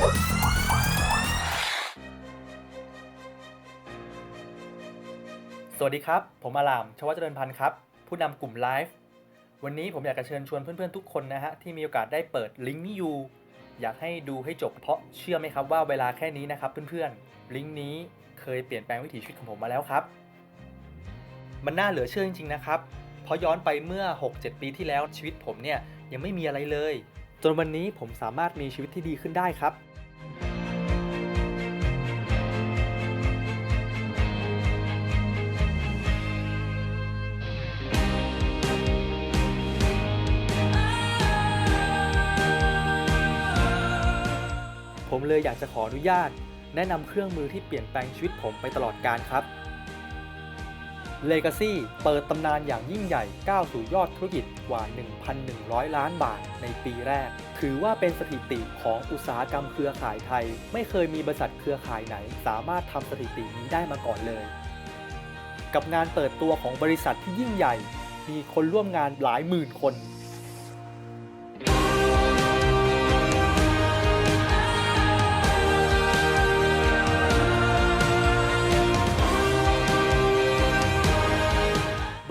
สวัสดีครับ ผมอาราม ชวัชเจริญพันธ์ครับ ผู้นำกลุ่มไลฟ์ วันนี้ผมอยากจะเชิญชวนเพื่อนๆทุกคนนะฮะ ที่มีโอกาสได้เปิดลิงก์นี้อยู่ อยากให้ดูให้จบเพราะเชื่อไหมครับว่าเวลาแค่นี้นะครับเพื่อนๆ ลิงก์นี้เคยเปลี่ยนแปลงวิถีชีวิตของผมมาแล้วครับ มันน่าเหลือเชื่อจริงๆนะครับ เพราะย้อนไปเมื่อ 6-7 ปีที่แล้วชีวิตผมเนี่ยยังไม่มีอะไรเลย จนวันนี้ผมสามารถมีชีวิตที่ดีขึ้นได้ครับ ผมเลยอยากจะขออนุญาต แนะนำเครื่องมือที่เปลี่ยนแปลงชีวิตผมไปตลอดการครับ Legacy เปิดตำนานอย่างยิ่งใหญ่ก้าวสู่ยอดธุรกิจกว่า 1,100 ล้านบาทในปีแรก ถือว่าเป็นสถิติของอุตสาหกรรมเครือข่ายไทย ไม่เคยมีบริษัทเครือข่ายไหน สามารถทำสถิตินี้ได้มาก่อนเลย กับงานเปิดตัวของบริษัทที่ยิ่งใหญ่ มีคนร่วมงานหลายหมื่นคน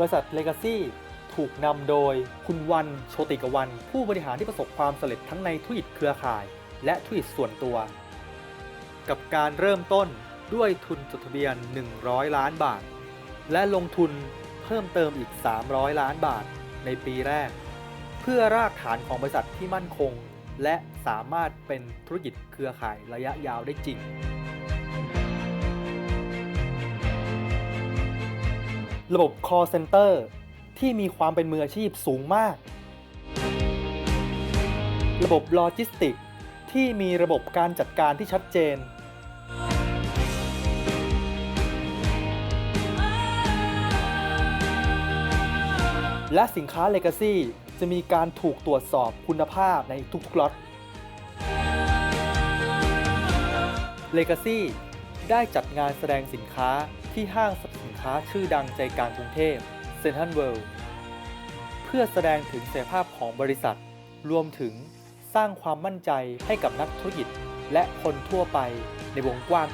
ริษัท Legacy ถูกนำโดยคุณวันโชติกวัน ผู้บริหารที่ประสบความสำเร็จทั้งในธุรกิจเครือข่าย และธุรกิจส่วนตัว กับการเริ่มต้นด้วยทุนจดทะเบียน 100 ล้านบาท และลงทุนเพิ่มเติมอีก 300 ล้านบาทในปีแรก เพื่อรากฐานของบริษัทที่มั่นคง และสามารถเป็นธุรกิจเครือข่ายระยะยาวได้จริง ระบบ call center ที่มีความเป็นมืออาชีพสูงมาก ระบบโลจิสติกที่มีระบบการจัดการที่ชัดเจน และสินค้า Legacy จะมีการถูกตรวจสอบคุณภาพในทุกๆล็อต Legacy ได้จัดงานแสดงสินค้า ที่ห้างสรรพสินค้าชื่อดังใจกลางกรุงเทพเซ็นทรัลเวิลด์เพื่อแสดงถึงศักยภาพของบริษัท รวมถึงสร้างความมั่นใจให้กับนักธุรกิจ และคนทั่วไปในวงกว้าง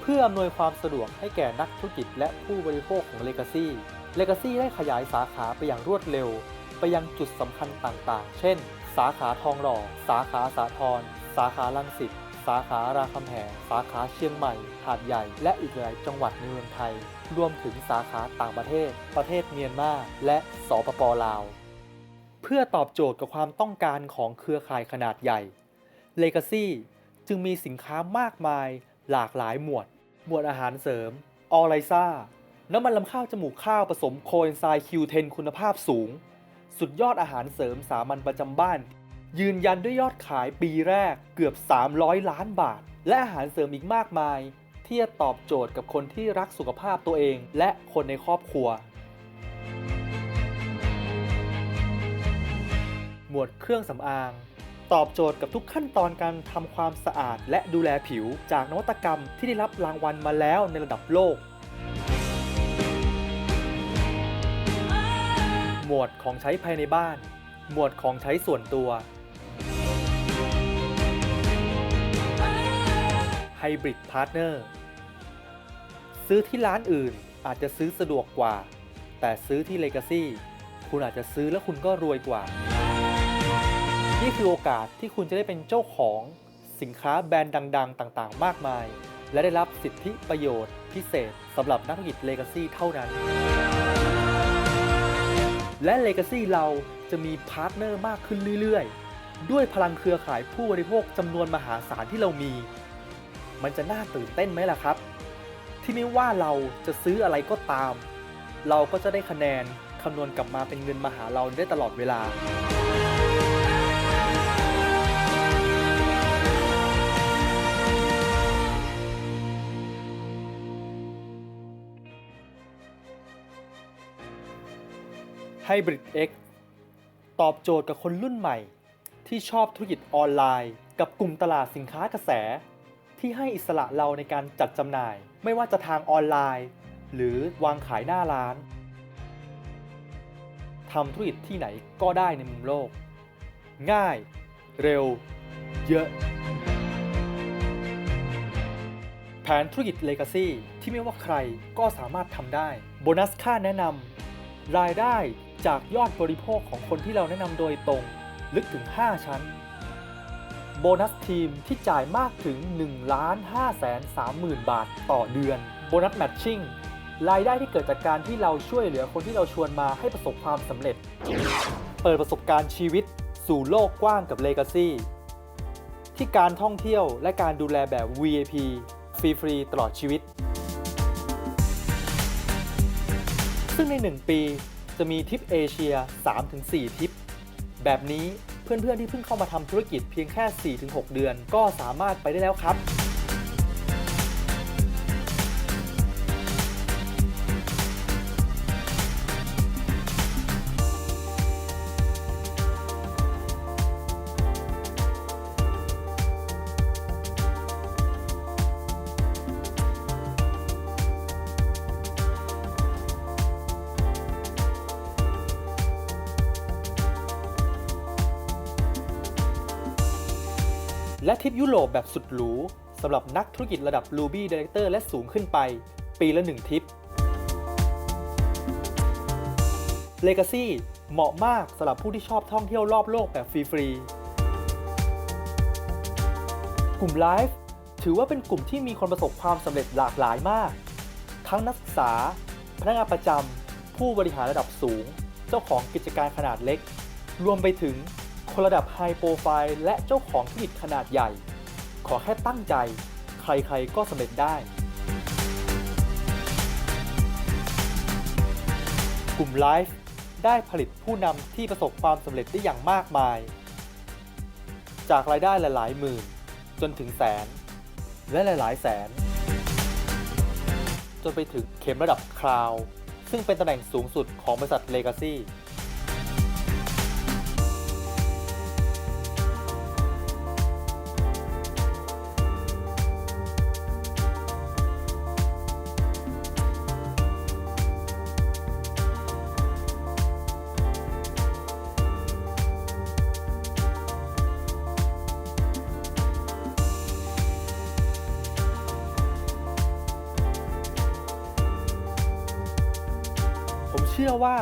เพื่ออำนวยความสะดวกให้แก่นักธุรกิจและผู้บริโภคของ Legacy Legacy ได้ขยายสาขาไปอย่างรวดเร็ว ไปยังจุดสำคัญต่างๆ เช่น สาขาทองหล่อ สาขาสาทร สาขาลังสิต สาขารามคำแหง สาขาเชียงใหม่ หาดใหญ่ และอีกหลายจังหวัดในเมืองไทย รวมถึงสาขาต่างประเทศ ประเทศเมียนมา และสปปลาว เพื่อตอบโจทย์กับความต้องการของเครือข่ายขนาดใหญ่ Legacy จึงมีสินค้ามากมายหลากหลายหมวด หมวดอาหารเสริม ออไลซ่า น้ำมันลำข้าวจมูกข้าวผสมโคเอนไซม์ Q10 คุณภาพสูง สุดยอดอาหารเสริมสามัญประจำบ้าน ยืนยันด้วยยอดขายปีแรกเกือบ 300 ล้านบาท และอาหารเสริมอีกมากมาย ที่จะตอบโจทย์กับคนที่รักสุขภาพตัวเอง และคนในครอบครัว หมวดเครื่องสำอาง ตอบโจทย์กับทุกขั้นตอนการทำความสะอาดและดูแลผิว จากนวัตกรรมที่ได้รับรางวัลมาแล้วในระดับโลก หมวดของใช้ภายในบ้าน หมวดของใช้ส่วนตัว Hybrid Partner ซื้อที่ร้านอื่นอาจจะซื้อสะดวกกว่า แต่ซื้อที่ Legacy คุณอาจจะซื้อแล้วคุณก็รวยกว่า นี่คือโอกาสที่คุณจะได้เป็นเจ้าของสินค้าแบรนด์ดัง ๆ ต่างๆ มากมาย และได้รับสิทธิประโยชน์พิเศษสำหรับนักธุรกิจ Legacy เท่านั้น และ Legacy เราจะมีพาร์ทเนอร์มากขึ้นเรื่อย ๆ ด้วยพลังเครือข่ายผู้บริโภคจำนวนมหาศาลที่เรามี มันจะน่าตื่นเต้นไหมล่ะครับ ที่ไม่ว่าเราจะซื้ออะไรก็ตาม เราก็จะได้คะแนนคำนวณกลับมาเป็นเงินมาหาเราได้ตลอดเวลา Hybrid X ตอบโจทย์กับคนรุ่นใหม่ ที่ชอบธุรกิจออนไลน์ กับกลุ่มตลาดสินค้ากระแส ที่ให้อิสระเราในการจัดจำหน่าย ไม่ว่าจะทางออนไลน์ หรือวางขายหน้าร้านทำธุรกิจที่ไหนก็ได้ในมุมโลก ง่าย เร็ว เยอะ แผนธุรกิจ Legacy ที่ไม่ว่าใครก็สามารถทำได้ โบนัสค่าแนะนำรายได้จากยอดบริโภคของคนที่เราแนะนำโดยตรง ลึกถึง 5 ชั้น โบนัสทีมที่จ่ายมากถึง 1,530,000 บาทต่อเดือน โบนัสแมทชิ่ง รายได้ที่เกิดจากการที่เราช่วยเหลือคนที่เราชวนมาให้ประสบความสำเร็จ เปิดประสบการณ์ชีวิตสู่โลกกว้างกับ Legacy ที่การท่องเที่ยวและการดูแลแบบ VIP ฟรีๆตลอดชีวิต ซึ่งใน 1 ปีจะมีทริปเอเชีย 3-4ทริป แบบนี้ เพื่อนๆที่เพิ่งเข้ามาทำธุรกิจเพียงแค่ 4-6 เดือน ก็สามารถไปได้แล้วครับ และทริปยุโรปแบบสุดหรูสำหรับนักธุรกิจระดับ Ruby Director และสูงขึ้นไป ปีละ 1ทริป Legacy เหมาะมากสำหรับผู้ที่ชอบท่องเที่ยวรอบโลกแบบฟรีๆ กลุ่ม Live ถือว่าเป็นกลุ่มที่มีคนประสบความสำเร็จหลากหลายมาก ทั้งนักศึกษา พนักงานประจำผู้บริหารระดับสูง เจ้าของกิจการขนาดเล็ก รวมไปถึง คนระดับไฮโปรไฟล์และเจ้าของธุรกิจขนาดใหญ่ ขอแค่ตั้งใจ ใครๆก็สำเร็จได้ กลุ่มไลฟ์ได้ผลิตผู้นำที่ประสบความสำเร็จได้อย่างมากมาย จากรายได้หลายๆหมื่น จนถึงแสน และหลายๆ แสน จนไปถึงเข็มระดับคราว ซึ่งเป็นตำแหน่งสูงสุดของบริษัท Legacy ผมเชื่อว่า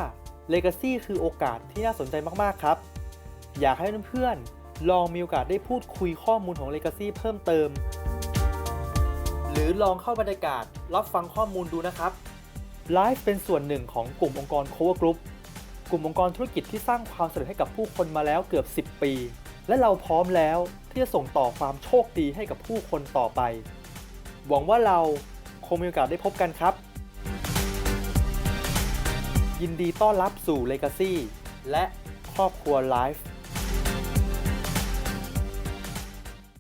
Legacy คือโอกาสที่น่าสนใจมากๆครับ อยากให้เพื่อนๆ ลองมีโอกาสได้พูดคุยข้อมูลของ Legacy เพิ่มเติม หรือลองเข้าบรรยากาศรับฟังข้อมูลดูนะครับ Live เป็นส่วนหนึ่งของกลุ่มองค์กร Cover Group กลุ่มองค์กรธุรกิจที่สร้างความสำเร็จให้กับผู้คนมาแล้วเกือบ 10 ปี และเราพร้อมแล้วที่จะส่งต่อความโชคดีให้กับผู้คนต่อไป หวังว่าเราคงมีโอกาสได้พบกันครับ ยินดีต้อนรับสู่ Legacy และครอบครัว Life